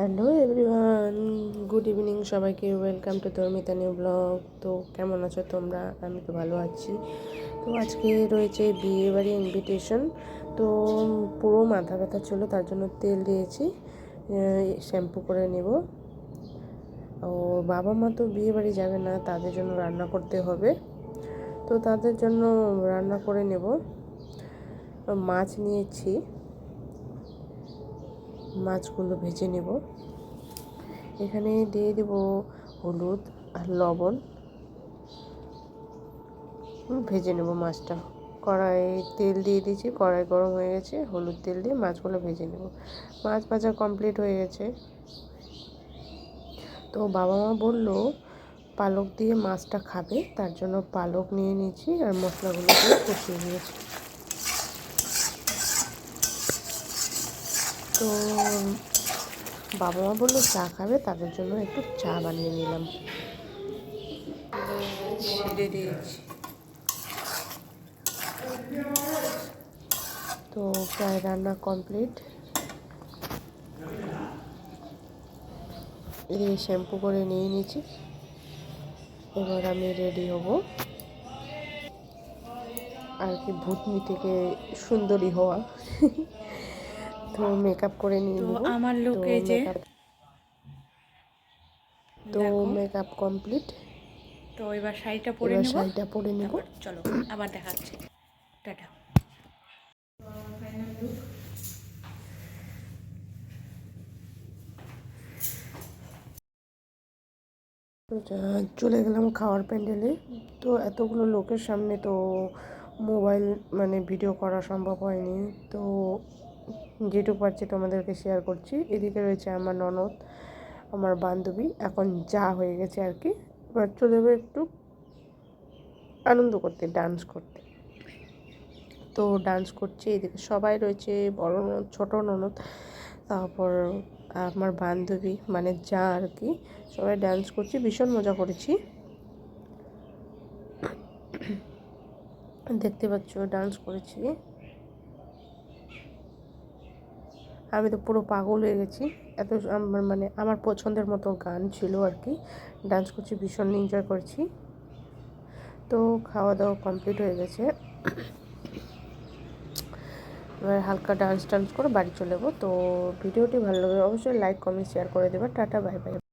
Hello everyone good evening সবাইকে welcome to Dharmita new blog তো কেমন আছো তোমরা? আমি তো ভালো আছি। তো আজকে রয়েছে বিয়ে বাড়ি ইনভিটেশন তো পুরো মাথা ব্যথা ছিল, তার জন্য তেল দিয়েছি শ্যাম্পু করে নেব। ও বাবা মা তো বিয়ে বাড়ি যাবে না, তাদের জন্য রান্না করতে হবে। তো তাদের জন্য রান্না করে নেব। মাছ নিয়েছি। মাছগুলো ভেজে নেব। এখানে দিয়ে দেব হলুদ আর লবণ। ভেজে নেব মাছটা। কড়াই তেল দিয়ে দিয়েছি, কড়াই গরম হয়ে গেছে। হলুদ তেল দিয়ে মাছগুলো ভেজে নেব। মাছ ভাজা কমপ্লিট হয়ে গেছে। তো বাবা মা বলল, পালক দিয়ে মাছটা খাবে, তার জন্য পালক নিয়ে নিয়েছি আর মশলাগুলো দিয়ে কষিয়ে নিয়েছি। তো বাবা মা বলল চা খাবে তাদের জন্য একটু চা বানিয়ে নিলাম। তো প্রায় রান্না কমপ্লিট। এই শ্যাম্পু করে নিয়ে নিয়েছি। এবার আমি রেডি হব। আর কি ভূতনি থেকে সুন্দরী হওয়া। তো মেকআপ করে নিয়ে তো আমার look এই যে। তো মেকআপ কমপ্লিট তো এবার শাড়িটা পরে নেব। শাড়িটা পরে নেব। চলো আবার দেখাচ্ছি টাটা। চলে গেলাম খাওয়ার প্যান্ডেলে। তো এতগুলো লোকের সামনে তো মোবাইল মানে ভিডিও করা সম্ভব হয়নি। তো যেটুকু পারছি তোমাদেরকে শেয়ার করছি। এদিকে রয়েছে আমার ননদ, আমার বান্ধবী। এখন যা হয়ে গেছে আর কি। এবার চলে যাবে একটু আনন্দ করতে ডান্স করতে। তো ডান্স করছে, এদিকে সবাই রয়েছে, বড় ননদ, ছোটো ননদ, তারপর আমার বান্ধবী মানে যা আর কি। সবাই ডান্স করছি, ভীষণ মজা করেছি। দেখতে পাচ্ছ ডান্স করেছি। আমি তো পুরো পাগল হয়ে গেছি। এত আমার মানে আমার পছন্দের মতো গান ছিল আর কি। ডান্স করছি ভীষণ এনজয় করছি। তো খাওয়া দাওয়া কমপ্লিট হয়ে গেছে। এবার হালকা ডান্স টান্স করে বাড়ি চলে যাব। তো ভিডিওটি ভালো লাগবে অবশ্যই লাইক কমেন্ট শেয়ার করে দেবে টাটা বাই বাই